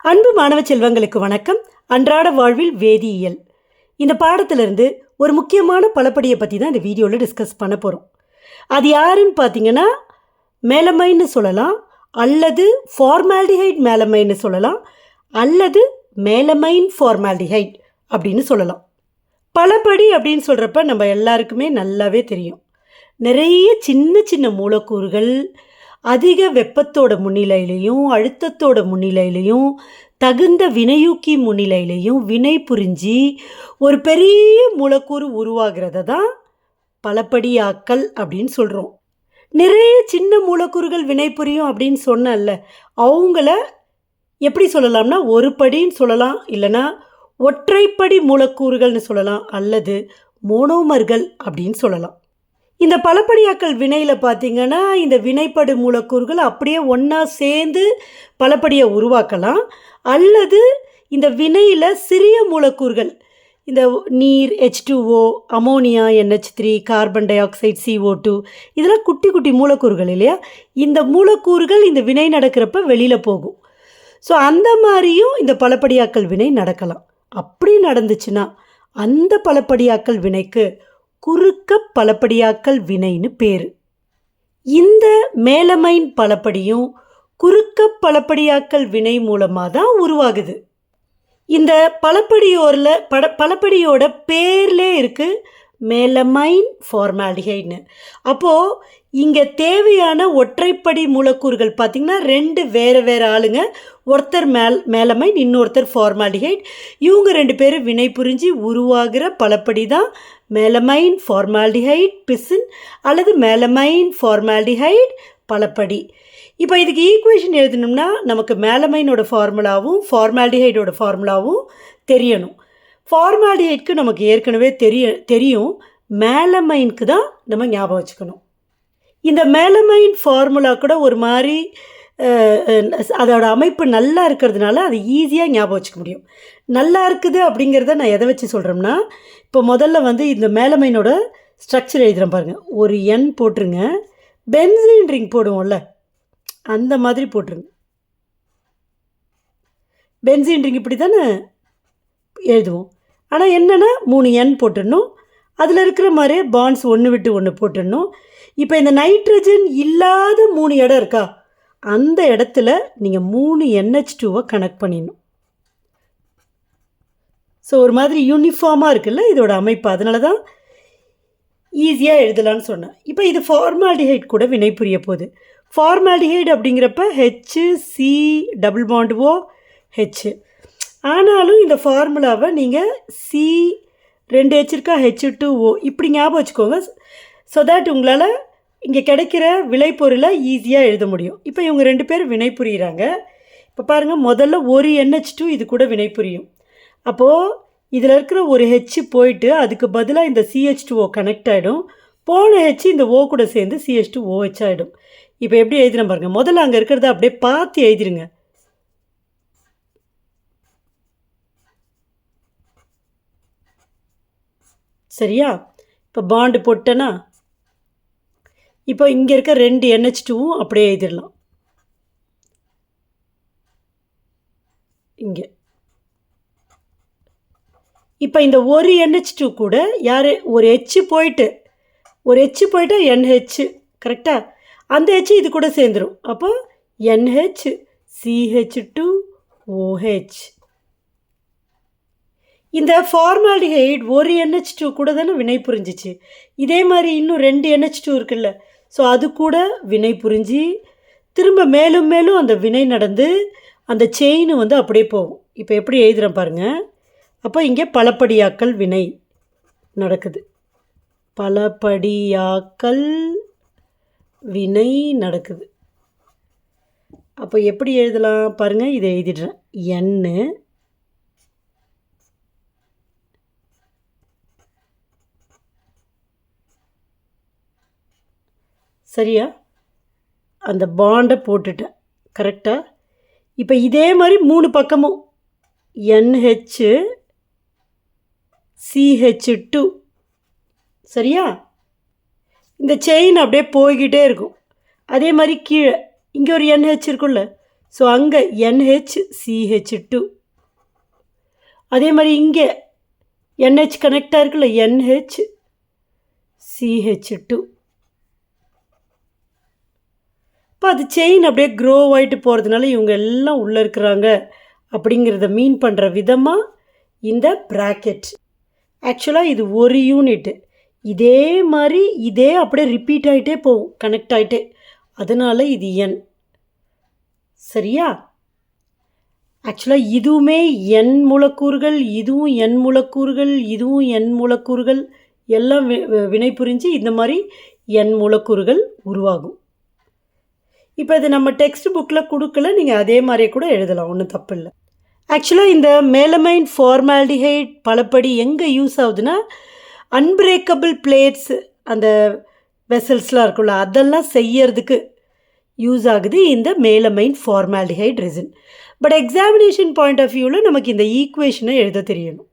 அன்பு மாணவ செல்வங்களுக்கு வணக்கம். அன்றாட வாழ்வில் வேதியியல். இந்த பாடத்திலிருந்து ஒரு முக்கியமான பலப்படியை பற்றி தான் இந்த வீடியோவில் டிஸ்கஸ் பண்ண போகிறோம் அது யாருன்னு பார்த்தீங்கன்னா மேலமைன்னு சொல்லலாம் அல்லது ஃபார்மால்டிஹைட் மேலமைன்னு சொல்லலாம் அல்லது மேலமைன் ஃபார்மால்டிஹைட் அப்படின்னு சொல்லலாம். பலபடி அப்படின்னு சொல்கிறப்ப நம்ம எல்லாருக்குமே நல்லாவே தெரியும். நிறைய சின்ன சின்ன மூலக்கூறுகள் அதிக வெப்பத்தோட முன்னிலையிலையும் அழுத்தத்தோட முன்னிலையிலையும் தகுந்த வினையூக்கி முன்னிலையிலையும் வினை புரிஞ்சு ஒரு பெரிய மூலக்கூறு உருவாகிறத தான் பலப்படியாக்கல் அப்படின்னு சொல்கிறோம் நிறைய சின்ன மூலக்கூறுகள் வினை புரியும் அப்படின்னு சொன்னேன்ல அவங்கள எப்படி சொல்லலாம்னா ஒரு படின்னு சொல்லலாம் இல்லைன்னா ஒற்றைப்படி மூலக்கூறுகள்னு சொல்லலாம் அல்லது மோனோமர்கள் அப்படின்னு சொல்லலாம். இந்த பலப்படியாக்கல் வினையில் பார்த்தீங்கன்னா இந்த வினைப்படு மூலக்கூறுகள் அப்படியே ஒன்றா சேர்ந்து பலப்படியை உருவாக்கலாம். அல்லது இந்த வினையில் சிறிய மூலக்கூறுகள் இந்த நீர் H two O ammonia N H three carbon dioxide C O two இதெல்லாம் குட்டி குட்டி மூலக்கூறுகள் இல்லையா? இந்த மூலக்கூறுகள் இந்த வினை நடக்கிறப்ப வெளியில் போகும். ஸோ அந்த மாதிரியும் இந்த பலப்படியாக்கல் வினை நடக்கலாம். அப்படி நடந்துச்சுன்னா அந்த பலப்படியாக்கல் வினைக்கு குறுக்க பலப்படியாக்கல் வினைன்னு பேர். இந்த மேலமைன் பலப்படியும் குறுக்க பலப்படியாக்கல் வினை மூலமாக தான் உருவாகுது. இந்த பலப்படியோரில் பட பலப்படியோட பேர்லே இருக்குது மேலமைன் ஃபார்மால்டிஹைட்னு அப்போது இங்கே தேவையான ஒற்றைப்படி மூலக்கூறுகள் பார்த்திங்கன்னா ரெண்டு வேறு வேறு ஆளுங்க ஒருத்தர் மேல் மேலமைன் இன்னொருத்தர் ஃபார்மால்டிஹைட் இவங்க ரெண்டு பேரும் வினை புரிஞ்சு உருவாகிற பலப்படி தான் மேலமைன் ஃபார்மால்டிஹைட் பிசின் அல்லது மேலமைன் ஃபார்மால்டிஹைட் பலப்படி. இப்போ இதுக்கு ஈக்குவேஷன் எழுதணும்னா நமக்கு மேலமைனோட ஃபார்முலாவும் ஃபார்மால்டிஹைடோட ஃபார்முலாவும் தெரியணும். ஃபார்மால்டிஹைட்க்கு நமக்கு ஏற்கனவே தெரிய தெரியும். மேலமைனுக்கு தான் நம்ம ஞாபகம் வச்சுக்கணும். இந்த மேலமைன் ஃபார்முலா கூட ஒரு மாதிரி அதோட அமைப்பு நல்லா இருக்கிறதுனால அது ஈஸியாக ஞாபகம் வச்சுக்க முடியும். நல்லா இருக்குது அப்படிங்கிறத நான் எதை வச்சு சொல்கிறோம்னா இப்போ முதல்ல வந்து இந்த மேலமைனோட ஸ்ட்ரக்சர் எழுதுகிறேன் பாருங்கள் ஒரு எண் போட்டுருங்க. பென்சின் ரிங் போடுவோம்ல அந்த மாதிரி போட்டுருங்க. பென்சின் ரிங் இப்படி தானே எழுதுவோம். ஆனால் என்னென்னா மூணு எண் போட்டுடணும். அதில் இருக்கிற மாதிரி பாண்ட்ஸ் ஒன்று விட்டு ஒன்று போட்டுடணும். இப்போ இந்த நைட்ரஜன் இல்லாத மூணு இடம் இருக்கா? அந்த இடத்துல நீங்கள் மூணு என்ஹெச் டூவை கனெக்ட் பண்ணிடணும். ஸோ ஒரு மாதிரி யூனிஃபார்மாக இருக்குல்ல இதோட அமைப்பு. அதனால தான் ஈஸியாக எழுதலான்னு சொன்னேன். இப்போ இது ஃபார்மால்டிஹைட் கூட வினை புரிய போகுது. ஃபார்மால்டிஹைட் அப்படிங்கிறப்ப H C double bond O H ஆனாலும் இந்த ஃபார்முலாவை நீங்கள் சி ரெண்டு ஹெச் இருக்கா? ஹெச் டூ ஓ இப்படி ஞாபகம் வச்சுக்கோங்க. ஸோ தட் உங்களால் இங்கே கிடைக்கிற விளைபொருளை ஈஸியாக எழுத முடியும். இப்போ இவங்க ரெண்டு பேர் வினை புரியிறாங்க இப்போ பாருங்கள் முதல்ல ஒரு என்ஹெச் டூ இது கூட வினை புரியும் அப்போது இதில் இருக்கிற ஒரு ஹெச் போயிட்டு அதுக்கு பதிலாக இந்த சிஹெச் டூ ஓ கனெக்ட் ஆகிடும் போன ஹெச் இந்த ஓ கூட சேர்ந்து சிஹெச் டூ ஓஹெச் ஆகிடும் இப்போ எப்படி எழுதுறேன் பாருங்கள் முதல்ல அங்கே இருக்கிறத அப்படியே பார்த்து எழுதிருங்க. சரியா? இப்போ பாண்டு போட்டேன்னா இப்போ இங்கே இருக்க ரெண்டு என்ஹெச் டூவும் அப்படியே எழுதிடலாம். இங்கே. இப்போ இந்த ஒரு என்ஹெச் டூ கூட யார்? ஒரு ஹெச் போயிட்டு ஒரு ஹெச் போயிட்டு என்ஹெச் கரெக்டாக அந்த ஹெச் இது கூட சேர்ந்துடும் அப்போ என்ஹெச் சிஹெச் டூ ஓஹெச் இந்த ஃபார்மாலிஹைட் ஒரு என்ஹெச் டூ கூட தானே வினை புரிஞ்சிச்சு இதே மாதிரி இன்னும் ரெண்டு என்ஹெச் டூ இருக்குல்ல. ஸோ அது கூட வினை புரிஞ்சு திரும்ப மேலும் மேலும் அந்த வினை நடந்து அந்த செயின் வந்து அப்படியே போகும். இப்போ எப்படி எழுதுகிறேன் பாருங்கள் அப்போ இங்கே பலப்படியாக்கல் வினை நடக்குது. பலப்படியாக்கல் வினை நடக்குது. அப்போ எப்படி எழுதலாம் பாருங்கள் இதை எழுதிடுறேன். எண்ணு சரியா? அந்த பாண்டை போட்டுட்டேன். கரெக்டாக இப்போ இதே மாதிரி மூணு பக்கமும் என்ஹெச்சு சிஹெச் டூ சரியா? இந்த செயின் அப்படியே போய்கிட்டே இருக்கும். அதே மாதிரி கீழே. இங்கே ஒரு என்ஹெச் இருக்குல்ல ஸோ அங்கே என்ஹெச் சிஹெச் டூ அதே மாதிரி இங்கே என்ஹெச் கனெக்டாக இருக்குல்ல என்ஹெச் சிஹெச் டூ இப்போ அது செயின் அப்படியே க்ரோ ஆகிட்டு போகிறதுனால இவங்க எல்லாம் உள்ளே இருக்கிறாங்க. அப்படிங்கிறத மீன் பண்ணுற விதமாக இந்த ப்ராக்கெட் ஆக்சுவலாக இது ஒரு யூனிட்டு இதே மாதிரி இதே அப்படியே ரிப்பீட் ஆகிட்டே போகும் கனெக்ட் ஆகிட்டே அதனால் இது என் சரியா? ஆக்சுவலாக இதுவுமே எண் மூலக்கூறுகள் இதுவும் எண் மூலக்கூறுகள் இதுவும் எண் மூலக்கூறுகள் எல்லாம் வி வினை புரிஞ்சு இந்த மாதிரி எண் மூலக்கூறுகள் உருவாகும். இப்போ இது நம்ம டெக்ஸ்ட் புக்கில் கொடுக்கல நீங்கள் அதே மாதிரியே கூட எழுதலாம் ஒன்றும் தப்பு இல்லை ஆக்சுவலாக இந்த மேலமைன் ஃபார்மால்டிஹைட் பலப்படி எங்கே யூஸ் ஆகுதுன்னா அன்பிரேக்கபிள் பிளேட்ஸ் அந்த வெசல்ஸ்லாம் இருக்குல்ல அதெல்லாம் செய்யறதுக்கு யூஸ் ஆகுது இந்த melamine formaldehyde resin but examination point of வியூவில் நமக்கு இந்த ஈக்குவேஷனை எழுத தெரியணும்.